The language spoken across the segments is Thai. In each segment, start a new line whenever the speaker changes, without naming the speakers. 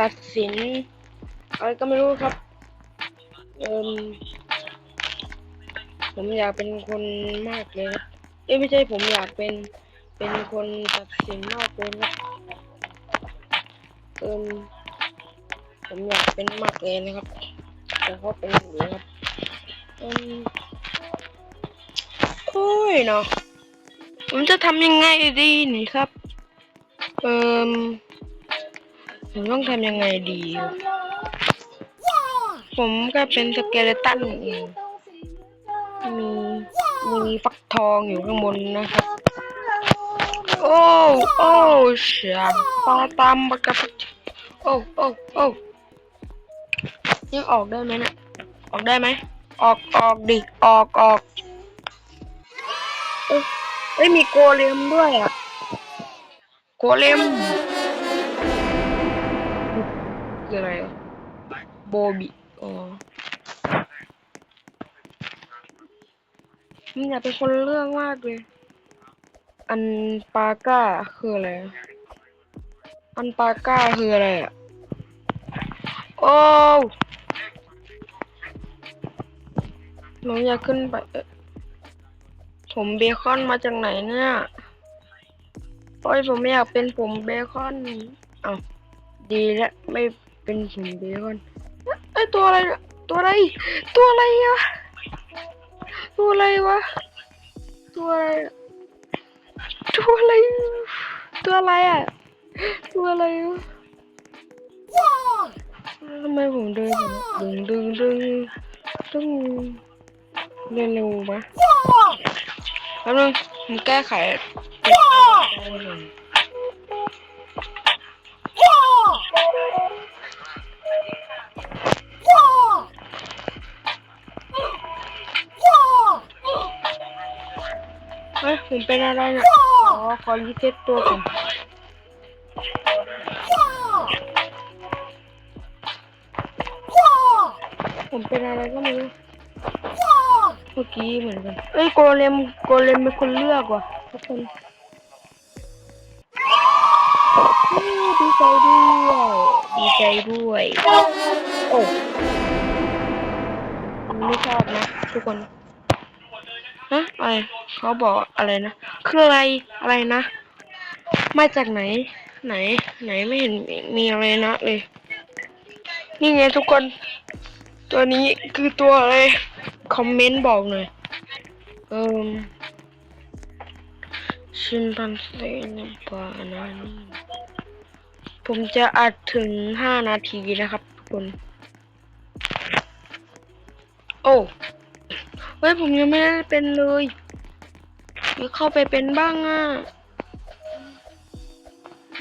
ตัดสินอะไรก็ไม่รู้ครับ เอิมผมอยากเป็นคนมากเลยนะเอ้ยไม่ใช่ผมอยากเป็นเป็นคนตัดสินมากเลยนะเอิมผมอยากเป็นมากเลยนะครับแต่เขาเป็นอยู่นะครับเอิมโอ้ยเนาะผมจะทำยังไงดีนี่ครับ เอิม ผมต้องทำยังไงดี ผมก็เป็นสเกเลตันมีมีฟักทองอยู่ข้างบนนะครับ โอ้โอ้เสียปาตามบักกะปักโอ้โอ้โอ้ยังออกได้ไหมนะออกได้ไหมออกออกดิออกออกเอ้ยเอ้ยมีโกเลมด้วยอะโกเลม คืออะไรอะโบบิอ๋อมันอยเป็นคนเรื่องมากเลย อันปาก้าคืออะไร อันปาก้าคืออะไรอะ โอ้หนูอยากขึ้นไปผมเบคอนมาจากไหนเนี่ยโอ้ยผมไม่อยากเป็นผมเบคอนอาวดีแล้วไม่ เป็นผมเบคอนเอ๊ะเอ้ยตัวอะไรเนี่ยตัวอะไร ตัวอะไรอะตัวอะไรวะ ตัวอะไรอะตัวอะไร ตัวอะไรอะตัวอะไรวะทำไมผมเดินแบบดึงดึงดึงดึงเร็วเร็วๆวะแป๊บนึงผมแก้ไข เฮ้ยผมเป็นอะไรนี่ยอ๋อขอรีเซ็ตตัวก่อนผมเป็นอะไรก็ไม่รู้เมื่อกี้เหมือนกันเอ้ยโกเลมโกเลมเป็นคนเลือกว่ะทุกคนอู้ดีใจด้วยดีใจด้วยโอ้ผมไม่ชอบนะทุกคน ฮะอะไรเขาบอกอะไรนะคืออะไรอะไรนะ มาจากไหน ไหน ไหนไม่เห็นมีอะไรนะเลย นี่ไงทุกคน ตัวนี้คือตัวอะไร คอมเมนต์บอกหน่อยเอิมชิมพันเซนปานานี่ผมจะอัดถึงห้านาทีนะครับทุกคน โอ้ ฮ้ยผมยังไม่ได้เป็นเลยหรือเข้าไปเป็นบ้างอะ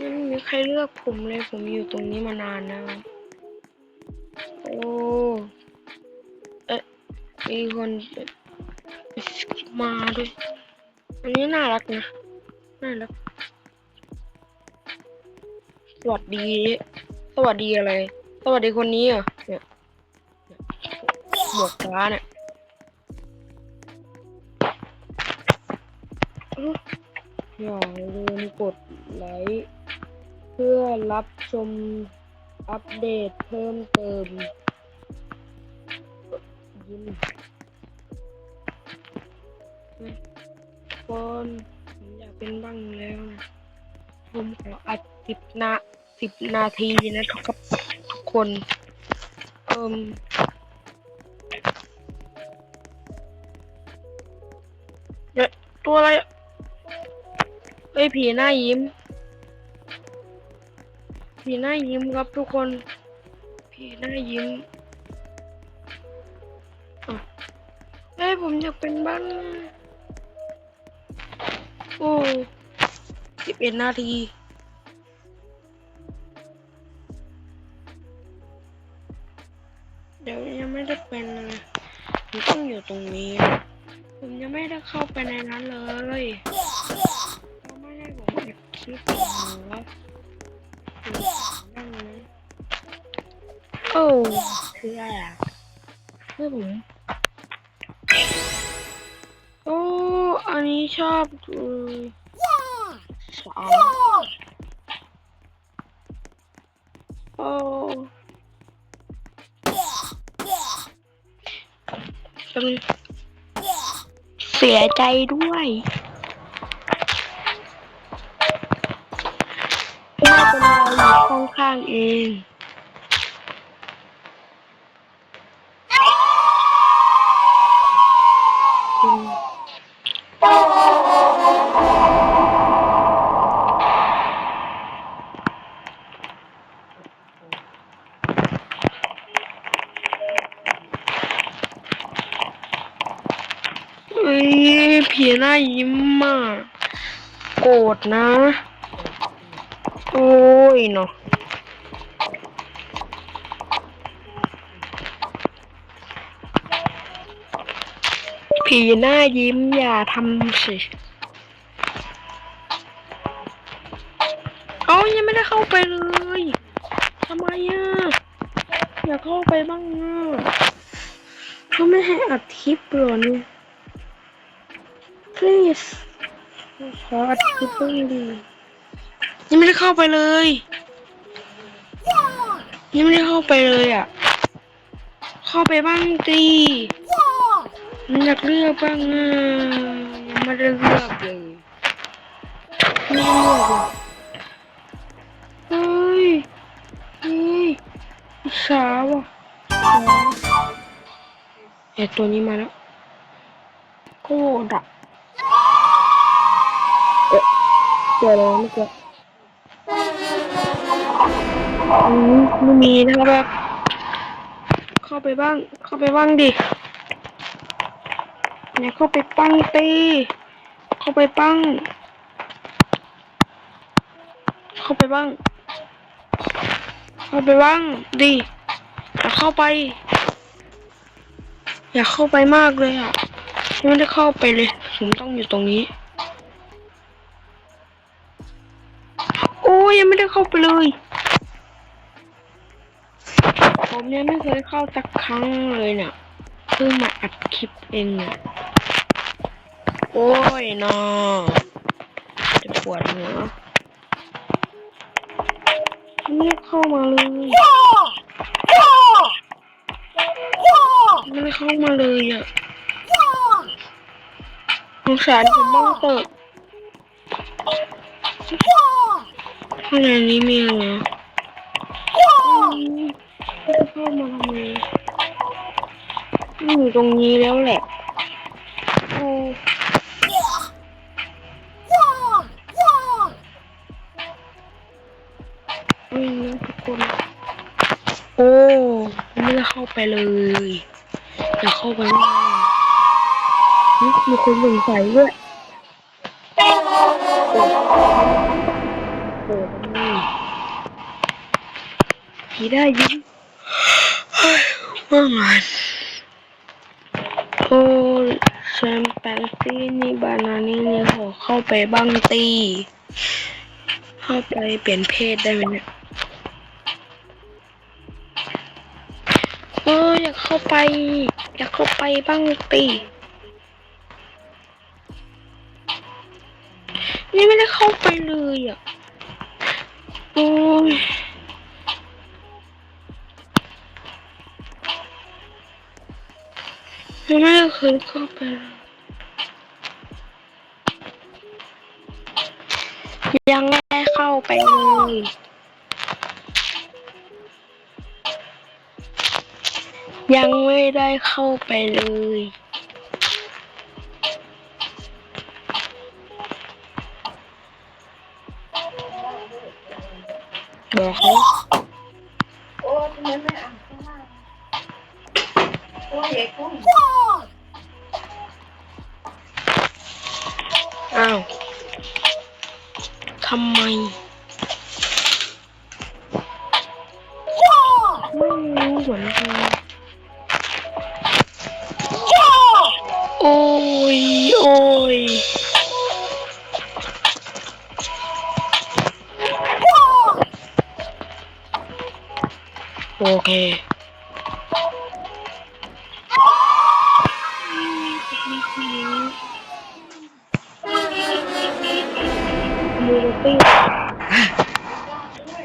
ยังไม่มีใครเลือกผมเลยผมอยู่ตรงนี้มานานแล้วโอ้เอ๊ะมีคนมาด้วยอันนี้น่ารักนะน่ารักสวัสดี สวัสดีอะไร สวัสดีคนนี้อะเนี่ยเนี่ยหมวกฟ้าเนี่ย อย่าลืมกดไลค์เพื่อรับชมอัปเดตเพิ่มเติมยิ้มคนอยากเป็นบ้างแล้วนะผมขออัดสิบนาสิบนาทีนะครับทุกคนเอิมเนี่ยตัวอะไร เอ้ยผีหน้ายิ้ม ผีหน้ายิ้มครับทุกคน ผีหน้ายิ้มอะเอ้ยผมอยากเป็นบ้างโอ้สิบเอ็ดนาทีเดี๋ยวยังไม่ได้เป็นเลยผมต้องอยู่ตรงนี้ ผมยังไม่ได้เข้าไปในนั้นเลย อ้คืออะไรอะเพื่อผมโอ้อันนี้ชอบดูสาโอ้โอ้เสียใจด้วยไม่เป็นไรอยู่ข้างๆเอง ผีหน้ายิ้มมากโกรธนะ โอ้ยเนาะผีหน้ายิ้มอย่าทำสิเอายังไม่ได้เข้าไปเลยทำไมอะอยากเข้าไปบ้างอะเขาไม่ให้อัดคลิปเหรอเนี่ย please ขออัดคลิปบ้งดียังไม่ได้เข้าไปเลย ยังไม่ได้เข้าไปเลยอะ เข้าไปบ้างดีมันอยากเลือกบ้างอะยังไม่ได้เลือกเลยไม่เลือกเฮ้ยเฮ้ยอิจฉาว่ะเอ็ดตัวนี้มาแล้วโคตรอะเอ๊ะ เจอแล้วไม่เจออืมไม่มีนะครับ เข้าไปบ้าง เข้าไปบ้างดิเนี่ยเข้าไปปั้งตีเข้าไปปั้ง เข้าไปบ้าง เข้าไปบ้างดิอยากเข้าไป อยากเข้าไปมากเลยอะไม่ได้เข้าไปเลย ผมต้องอยู่ตรงนี้าไปเลย ผมยังไม่เคยเข้าสักครั้งเลยเนี่ยเพิ่งมาอัดคลิปเองเนี่ยโอ้ยนอจะปวดหัวไม่เข้ามาเลยไม่เข้ามาเลยอะสงสารผมบ้างเถอะ ข้างในนี้มีอะไรเหรออืมไม่ได้เข้ามาทำไมไม่อยู่ตรงนี้แล้วแหละโอ้อืมนะทุกคน โอ้ไม่ได้เข้าไปเลยอยากเข้าไปมากหึมีคนสงสัยด้วยเปิดเปิดนี่ ผีได้ยิ้มว่าไงโอ้แชมเปญซีนี่บานานี่เนี่ยขอเข้าไปบ้างตีเข้าไปเปลี่ยนเพศได้ไหมเนี่ยเอออยากเข้าไป อยากเข้าไปบ้างตีนี่ไม่ได้เข้าไปเลยอะโอ้ย ไม่ได้เคยเข้าไปยังไม่ได้เข้าไปเลยยังไม่ได้เข้าไปเลยบอกเขา
เด็กกุ้ง
อ้าวทำไมไม่รู้เหมือนกันโอ้ย โอ้ยโอเค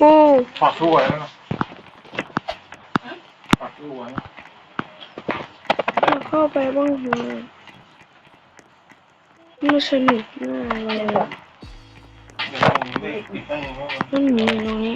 โอ้
ฝากวแล้วนะปา
กทั่วนะเข้าไปบ้างเลยไม่สนุกมากเลยนั่นมีตรงนี้